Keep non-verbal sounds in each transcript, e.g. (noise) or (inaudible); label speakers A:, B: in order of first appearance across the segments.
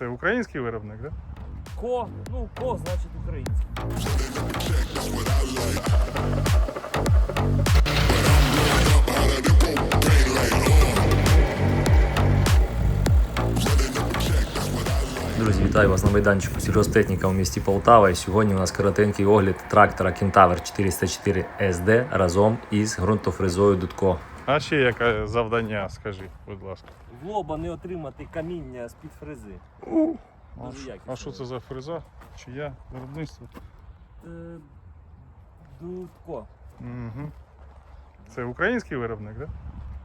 A: Це український виробник, так?
B: Ко, ну ко, значить український.
C: Друзі, вітаю вас на майданчику сільгостехніка у місті Полтава. І сьогодні у нас коротенький огляд трактора Кентавр 404 SD разом із ґрунтофрезою Дудко.
A: А ще яке завдання, скажи, будь ласка.
B: В лоба не отримати каміння з-під фрези.
A: А,
B: Дуже
A: ш-
B: якісно.
A: а що це за фреза? Чия виробництво?
B: Е, Дудко.
A: Угу. Це український виробник, так?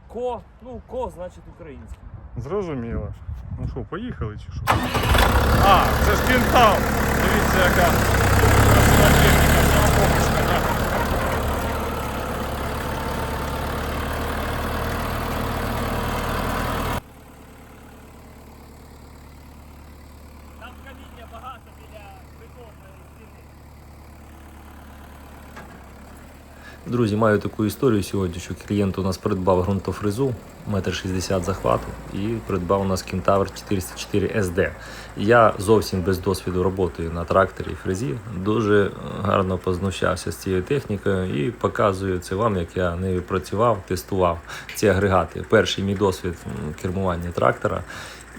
B: Ко, ну ко, значить український.
A: Зрозуміло. Ну що, поїхали чи що? А, це ж кентавр! Дивіться, яка красива техніка, самопомічна. да?
B: Там каміння багато біля бетонної стіни.
C: Друзі, маю таку історію сьогодні, що клієнт у нас придбав ґрунтофрезу 1,60 м захвату і придбав у нас Кентавр 404 SD. Я зовсім без досвіду роботи на тракторі і фрезі дуже гарно познущався з цією технікою і показую це вам, як я нею працював, тестував ці агрегати. Перший мій досвід кермування трактора.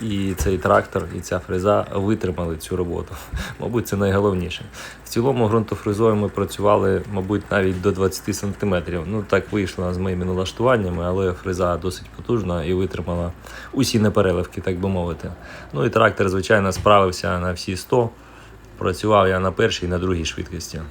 C: І цей трактор, і ця фреза витримали цю роботу. (laughs) Мабуть, це найголовніше. В цілому ґрунтофрезою ми працювали, мабуть, навіть до 20 см. Ну так вийшло з моїми налаштуваннями, але фреза досить потужна і витримала усі непереливки, так би мовити. Ну і трактор, звичайно, справився на всі 100. Працював я на першій і на другій швидкості.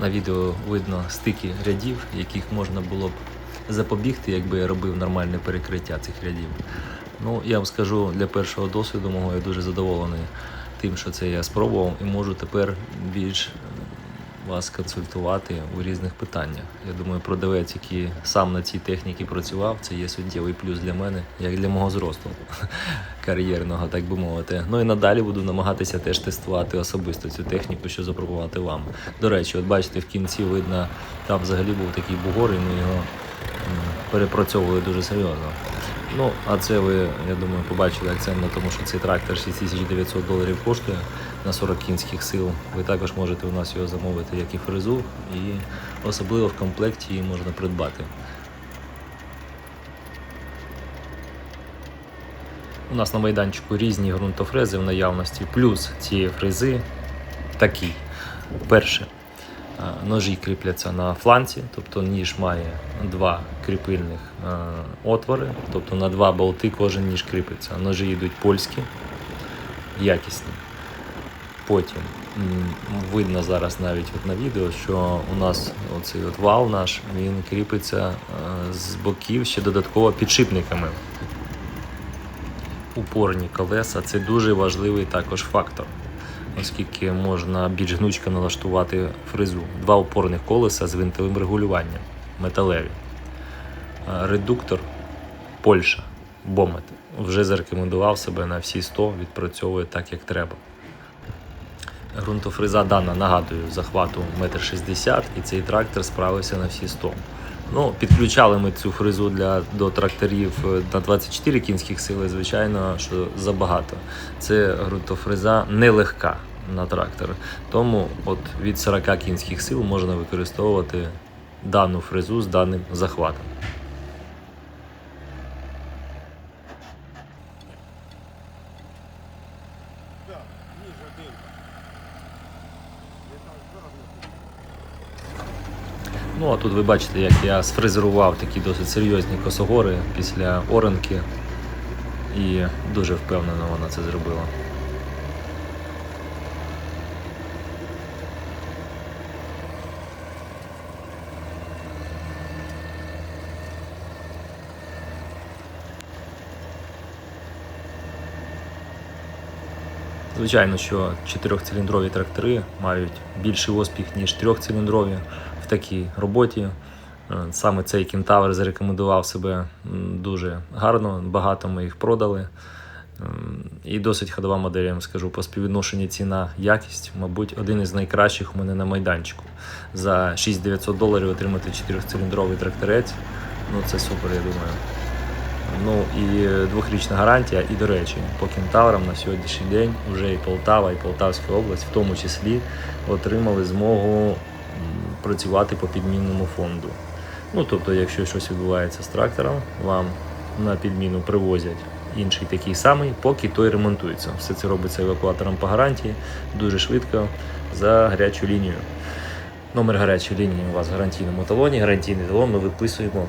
C: На відео видно стики рядів, яких можна було б запобігти, якби я робив нормальне перекриття цих рядів. Ну, я вам скажу, для першого досвіду мого я дуже задоволений тим, що це я спробував, і можу тепер більш вас консультувати у різних питаннях. Я думаю, продавець, який сам на цій техніці працював, це є суттєвий плюс для мене, як для мого зросту (laughs) кар'єрного, так би мовити. Ну і надалі буду намагатися теж тестувати особисто цю техніку, що запропонувати вам. До речі, от бачите, в кінці видно, там взагалі був такий бугор, і ми його перепрацьовували дуже серйозно. Ну, а це ви, я думаю, побачили акцент на тому, що цей трактор 6900 доларів коштує на 40 кінських сил. Ви також можете у нас його замовити, як і фрезу, і особливо в комплекті її можна придбати. У нас на майданчику різні ґрунтофрези в наявності, плюс цієї фрези такий. Перше, ножі кріпляться на фланці, тобто ніж має два кріпильних е, отвори, тобто на два болти кожен ніж кріпиться. Ножі йдуть польські, якісні. Потім видно зараз навіть от на відео, що у нас оцей от вал наш він кріпиться е, з боків ще додатково підшипниками упорні колеса це дуже важливий також фактор, оскільки можна більш гнучко налаштувати фрезу. Два опорних колеса з винтовим регулюванням металеві. Редуктор Польща Бомет вже зарекомендував себе на всі 100, відпрацьовує так, як треба. Грунтофреза дана, нагадую, захвату 1,60 м і цей трактор справився на всі 100. Ну, підключали ми цю фрезу для, до тракторів е, на 24 кінських сили, звичайно, що забагато. Це ґрунтофреза нелегка на трактор. Тому от від 40 кінських сил можна використовувати дану фрезу з даним захватом. Ну а тут ви бачите, як я сфрезерував такі досить серйозні косогори після оранки. І дуже впевнено вона це зробила. Звичайно, що чотирьохциліндрові трактори мають більший успіх, ніж трьохциліндрові такій роботі. Е, Саме цей кентавр зарекомендував себе дуже гарно, багато ми їх продали. Ем, І досить ходова модель, я вам скажу, по співвідношенню ціна якість, мабуть, один із найкращих у мене на майданчику. За 6900 доларів отримати 4-циліндровий тракторець. Ну це супер, я думаю. Ну і е, двохрічна гарантія. І, до речі, по кентаврам на сьогоднішній день вже і Полтава, і Полтавська область, в тому числі, отримали змогу працювати по підмінному фонду. Ну, тобто, якщо щось відбувається з трактором, вам на підміну привозять інший такий самий, поки той ремонтується. Все це робиться евакуатором по гарантії, дуже швидко за гарячу лінію. Номер гарячої лінії у вас в гарантійному талоні. Гарантійний талон ми виписуємо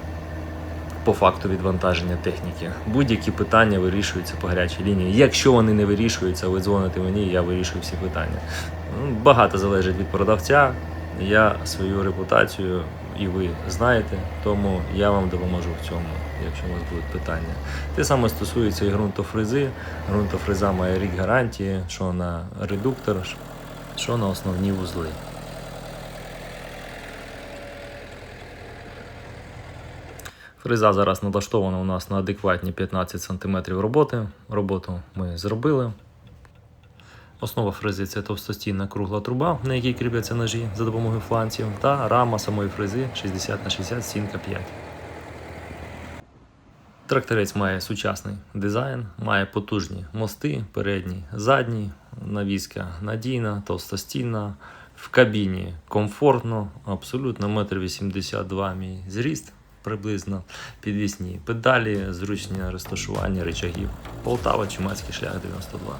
C: по факту відвантаження техніки. Будь-які питання вирішуються по гарячій лінії. Якщо вони не вирішуються, ви дзвоните мені, я вирішую всі питання. Багато залежить від продавця. Я свою репутацію і ви знаєте, тому я вам допоможу в цьому, якщо у вас будуть питання. Те саме стосується і ґрунтофрези. Ґрунтофреза має рік гарантії, що на редуктор, що на основні вузли. Фреза зараз налаштована у нас на адекватні 15 см роботи. Роботу ми зробили. Основа фрези це товстостінна кругла труба, на якій кріпляться ножі за допомогою фланців, та рама самої фрези 60 на 60 стінка 5. Тракторець має сучасний дизайн, має потужні мости, передні, задні, навіска надійна, товстостінна. В кабіні комфортно, абсолютно 1,82 м мій зріст приблизно. Підвісні педалі, зручні розташування речагів. Полтава, Чумацький шлях 92.